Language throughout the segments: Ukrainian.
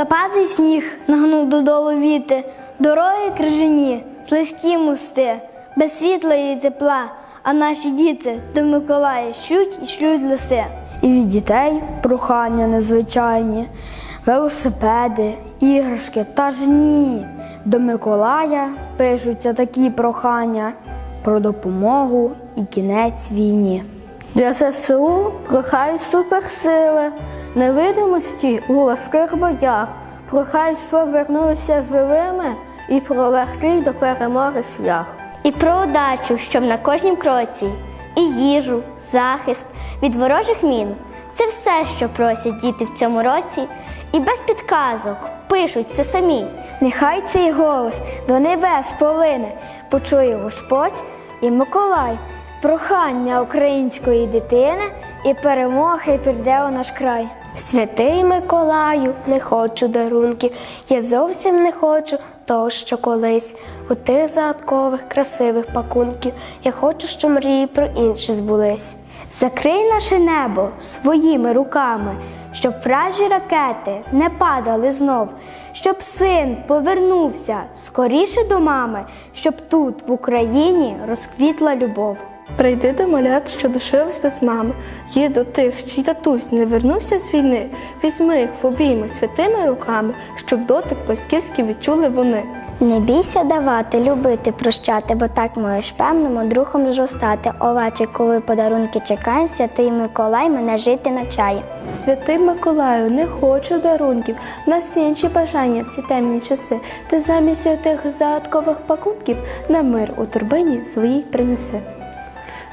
Весняний сніг нагнув додолу віти, дороги крижані, слизькі мости, без світла і тепла, а наші діти до Миколая шлють і шлють листи. І від дітей прохання незвичайні, велосипеди, іграшки та ж ні. До Миколая пишуться такі прохання про допомогу і кінець війні. Для ЗСУ прохають суперсили, невидимості у важких боях, прохають, щоб вернулися живими і про легкий до перемоги шлях. І про удачу, щоб на кожнім кроці, і їжу, захист від ворожих мін. Це все, що просять діти в цьому році, і без підказок пишуть все самі. Нехай цей голос до небес полине, почує Господь і Миколай, прохання української дитини і перемоги прийде у наш край. Святий Миколаю, не хочу дарунків, я зовсім не хочу того, що колись у тих загадкових красивих пакунків я хочу, щоб мрії про інші збулись. Закрий наше небо своїми руками, щоб вражі ракети не падали знов, щоб син повернувся скоріше до мами, щоб тут, в Україні, розквітла любов. Прийди до малят, що лишились без мами. Є до тих, чий татусь не вернувся з війни. Візьми їх в обійми святими руками, щоб дотик батьківський відчули вони. Не бійся давати, любити, прощати, бо так можеш певним другом зростати. Овечі, коли подарунки чекаємо, святий Миколай мене жити навчає. Святий Миколаю, не хочу дарунків, в нас інші бажання всі темні часи. Ти замість отих загадкових пакунків на мир у турбині своїй принеси.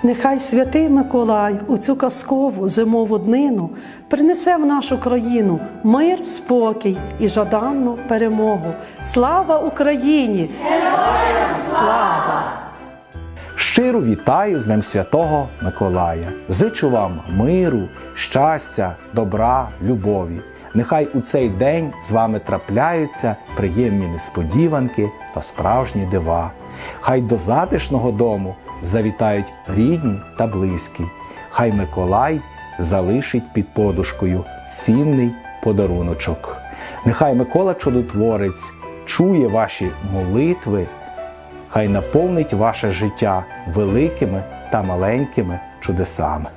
Нехай святий Миколай у цю казкову зимову днину принесе в нашу країну мир, спокій і жаданну перемогу. Слава Україні! Героям слава! Щиро вітаю з Днем Святого Миколая. Зичу вам миру, щастя, добра, любові. Нехай у цей день з вами трапляються приємні несподіванки та справжні дива. Хай до затишного дому завітають рідні та близькі. Хай Миколай залишить під подушкою цінний подаруночок. Нехай Микола Чудотворець чує ваші молитви хай наповнить ваше життя великими та маленькими чудесами.